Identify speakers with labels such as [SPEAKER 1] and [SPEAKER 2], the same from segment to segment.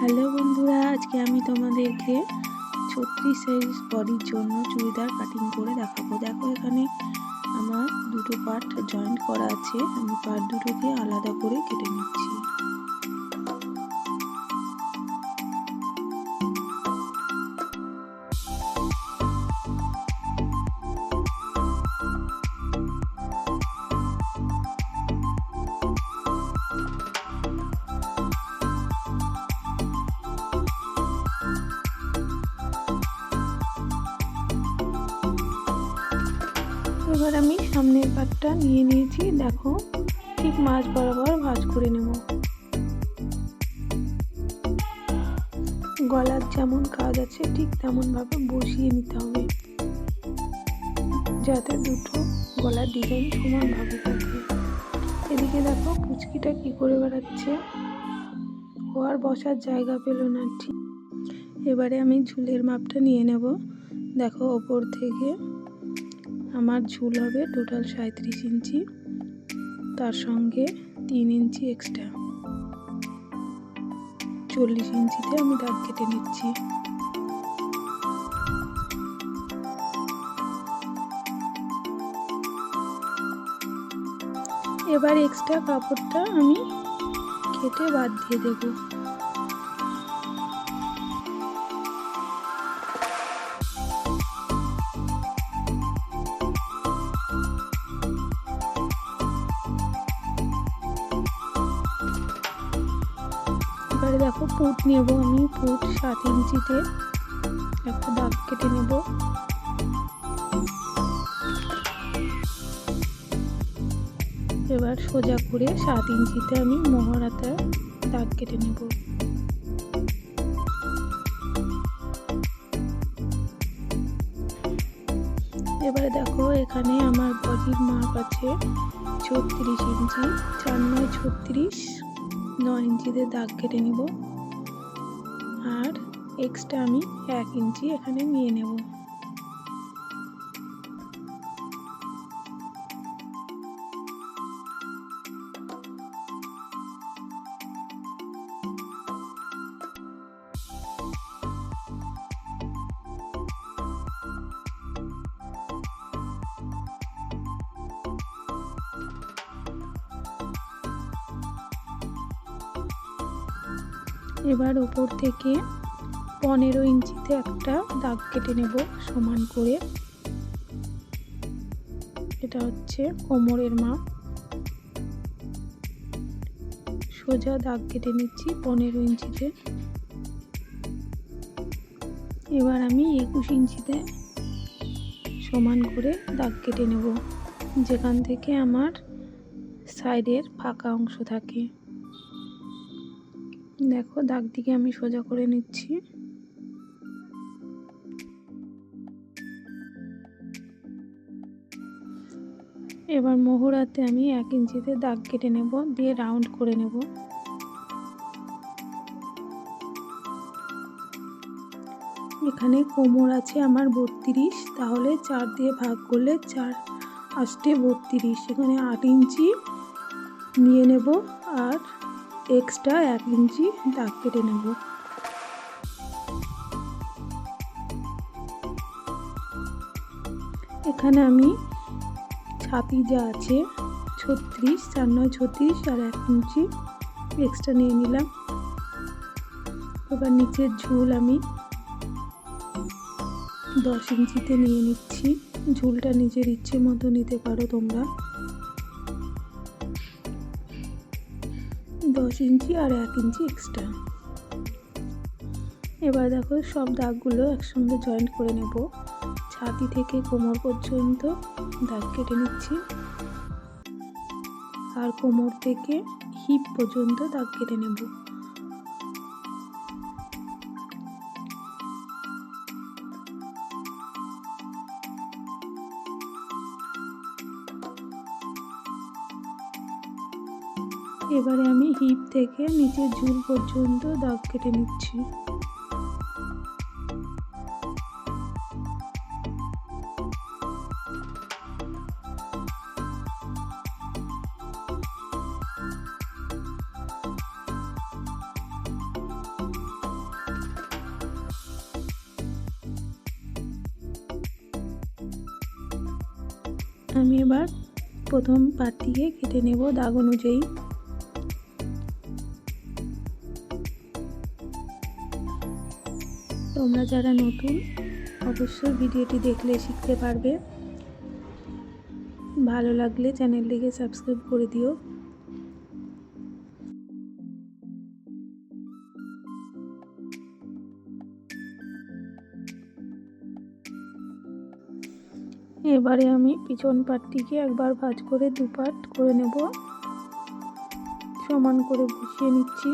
[SPEAKER 1] Hello বন্ধুরা, আজকে আমি তোমাদেরকে ছত্রিশ সাইজ বডির জন্য চুড়িদার কাটিং করে দেখাবো। দেখো এখানে আমার দুটো পার্ট জয়েন্ট করা আছে, আমি পার্ট দুটোকে আলাদা করে কেটে নিচ্ছি। এবার আমি সামনের পাটটা নিয়ে নিয়েছি, দেখো ঠিক মাছ বরাবর ভাজ করে নেব। গলার যেমন কাজ আছে, ঠিক তেমনভাবে বসিয়ে নিতে হবে। যাতে দুটো গলার ডিজাইন সমানভাবে থাকে। এদিকে দেখো পুচকিটা কি করে বেড়াচ্ছে। ও আর বসার জায়গা পেল না, ঠিক। এবারে আমি ঝুলের মাপটা নিয়ে নেব। দেখো ওপর থেকে আমার ঝুল হবে টোটাল সাঁত্রিশ ইঞ্চি। তার সঙ্গে তিন ইঞ্চি এক্সট্রা চল্লিশ ইঞ্চিতে আমি দাগ কেটে নিচ্ছি। এবার এক্সট্রা কাপড়টা আমি কেটে বাদ দিয়ে দেবো। দেখো পুট নেব আমি পুট সাত ইঞ্চিতে। একটা দাগ কেটে নেব। এবার সোজা করে সাত ইঞ্চিতে আমি মহরাতে দাগ কেটে নেব। এবারে দেখো এখানে আমার বডির মাপ আছে ছত্রিশ ইঞ্চি, চার নয় ছত্রিশ। ন ইঞ্চিতে দাগ কেটে নিব। আর এক্সট্রা আমি এক ইঞ্চি এখানে নিয়ে নেব। এবার ওপর থেকে পনেরো ইঞ্চিতে একটা দাগ কেটে নেব সমান করে। এটা হচ্ছে কোমরের মাপ। সোজা দাগ কেটে নিচ্ছি পনেরো ইঞ্চিতে। এবার আমি একুশ ইঞ্চিতে সমান করে দাগ কেটে নেব, যেখান থেকে আমার সাইডের ফাঁকা অংশ থাকে। দেখো দাগটিকে আমি সোজা করে নিচ্ছি। এবার মোহরাতে আমি এক ইঞ্চিতে দাগ কেটে নেব, দিয়ে রাউন্ড করে নেব। এখানে কোমর আছে আমার বত্রিশ, তাহলে চার দিয়ে ভাগ করলে চার আষ্টে বত্রিশ। এখানে আট ইঞ্চি নিয়ে নেব, আর এক্সট্রা এক ইঞ্চি দাগ কেটে নেব। এখানে আমি ছাতি যা আছে, ছত্রিশ, চার নয় ছত্রিশ আর এক ইঞ্চি এক্সট্রা নিয়ে নিলাম। এবার নিচের ঝুল আমি দশ ইঞ্চিতে নিয়ে নিচ্ছি। ঝুলটা নিজের ইচ্ছে মতো নিতে পারো তোমরা। ইঞ্চি আর এক ইঞ্চি এক্সট্রা এবার দেখো সব দাগগুলো একসঙ্গে জয়েন্ট করে নেব। ছাতি থেকে কোমর পর্যন্ত দাগ কেটে নিচ্ছি। আর কোমর থেকে হিপ পর্যন্ত দাগ কেটে নেব। এবারে আমি হিপ থেকে নিচের ঝুল পর্যন্ত দাগ কেটে নিচ্ছি। আমি এবার প্রথম পাত দিয়ে কেটে নেব দাগ অনুযায়ী। তোমরা যারা নতুন, অবশ্যই ভিডিওটি দেখলে শিখতে পারবে। ভালো লাগলে চ্যানেলটিকে সাবস্ক্রাইব করে দিও। এবারে আমি পিছন পাটটিকে একবার ভাজ করে দু পাট করে নেব। সমান করে বসিয়ে নিচ্ছি।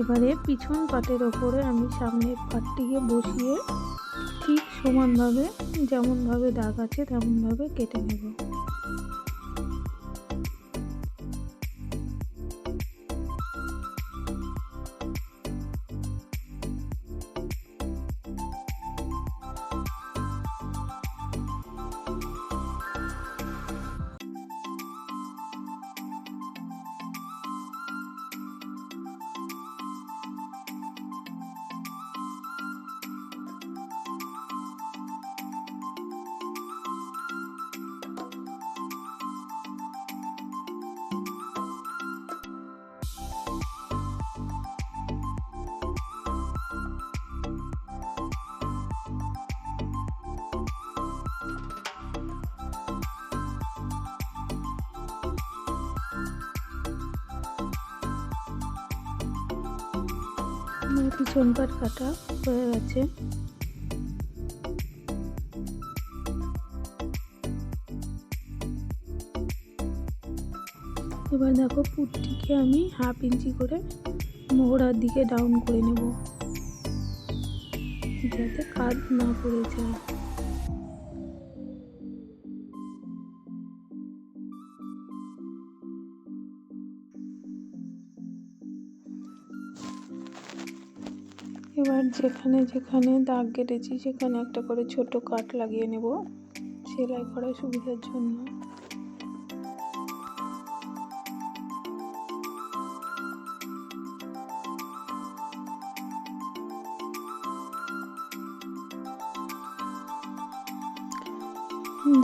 [SPEAKER 1] এবারে পিছন পাটের ওপরে আমি সামনের পাটটিকে বসিয়ে ঠিক সমানভাবে যেমনভাবে দাগ আছে, তেমনভাবে কেটে নেব। আমার পিছন পাট কাটা হয়ে গেছে। এবার দেখো পুটটিকে আমি হাফ ইঞ্চি করে মোহরার দিকে ডাউন করে নেব। যাতে কাজ না পড়ে যায়। এবার যেখানে যেখানে দাগ কেটেছি, সেখানে একটা করে ছোট কাট লাগিয়ে নেব সেলাই করার সুবিধার জন্য।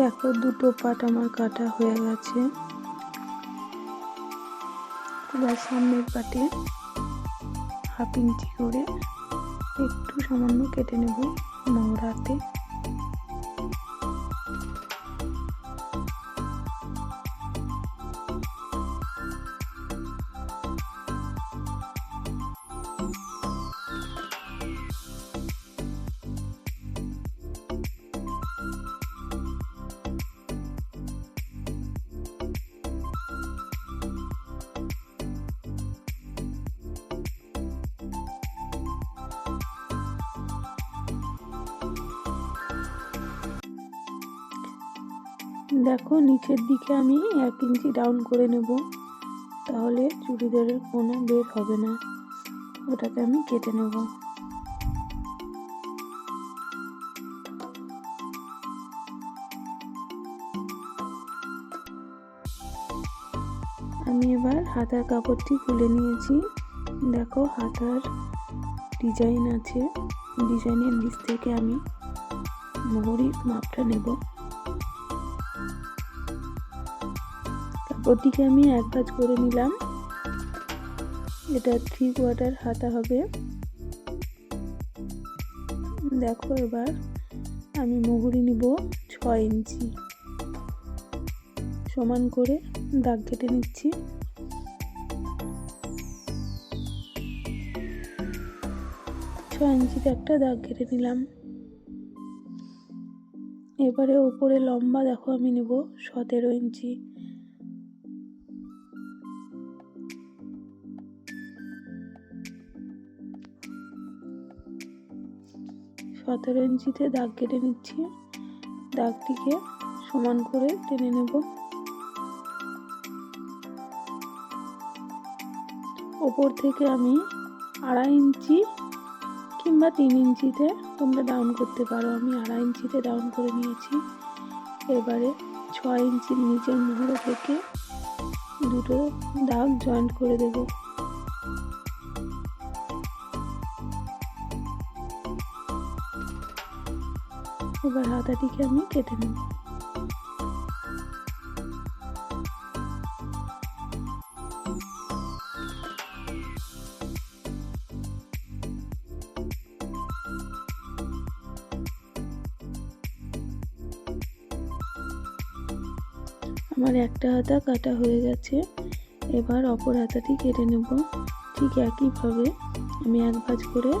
[SPEAKER 1] দেখো, দুটো পাট আমার কাটা হয়ে গেছে। এবার সামনের পাটে হাফ ইঞ্চি করে একটু সামান্য কেটে নেব মোহরাতে দেখো, নিচের দিকে আমি এক ইঞ্চি ডাউন করে নেব। তাহলে চুড়িদারের কোনো বের হবে না। ওটাকে আমি কেটে নেব। আমি এবার হাতার কাপড়টি খুলে নিয়েছি। দেখো, হাতার ডিজাইন আছে। ডিজাইনের নিচ থেকে আমি মোহরির মাপটা নেব। কাপড়টিকে আমি এক কাজ করে নিলাম। এটা থ্রি কোয়ার্টার হাতা হবে। দেখো এবার আমি মোহরি নিব ছয় ইঞ্চি। সমান করে দাগ কেটে নিচ্ছি। ছয় ইঞ্চিতে একটা দাগ কেটে নিলাম। এবারে ওপরে লম্বা দেখো আমি নেব সতেরো ইঞ্চি। পাথরের ইঞ্চিতে দাগ কেটে নিচ্ছি। দাগটিকে সমান করে টেনে নেব। ওপর থেকে আমি আড়াই ইঞ্চি কিংবা তিন ইঞ্চিতে তোমরা ডাউন করতে পারো। আমি আড়াই ইঞ্চিতে ডাউন করে নিয়েছি। এবারে ছয় ইঞ্চির নিচের মোহর থেকে দুটো দাগ জয়েন্ট করে দেবো। এবার হাতাটিকে আমি কেটে নেব। আমার একটা হাতা কাটা হয়ে গেছে। এবার অপর হাতাটি কেটে নেব। ঠিক একইভাবে আমি এক ভাঁজ করে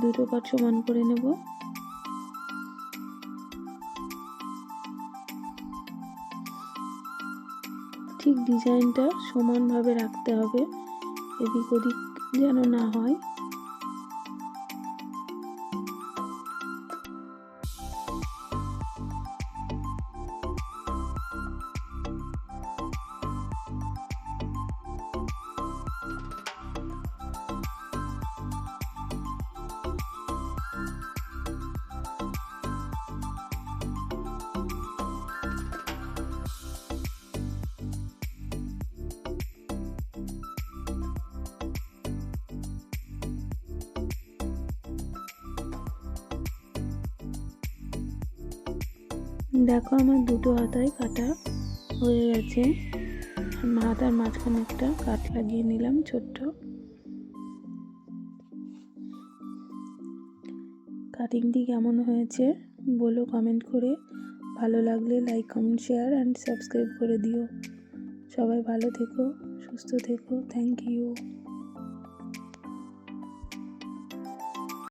[SPEAKER 1] দুটো পাট সমান করে নেব। ঠিক ডিজাইনটা সমানভাবে রাখতে হবে এদিক ওদিক যেন না হয়। দেখো আমার দুটো হাতায় কাটা হয়ে গেছে। হাতার মাঝখানে একটা কাট লাগিয়ে নিলাম ছোট্ট। কাটিংটি কেমন হয়েছে বলো কমেন্ট করে। ভালো লাগলে like comment share and subscribe করে দিও। সবাই ভালো থেকো, সুস্থ থেকো। Thank you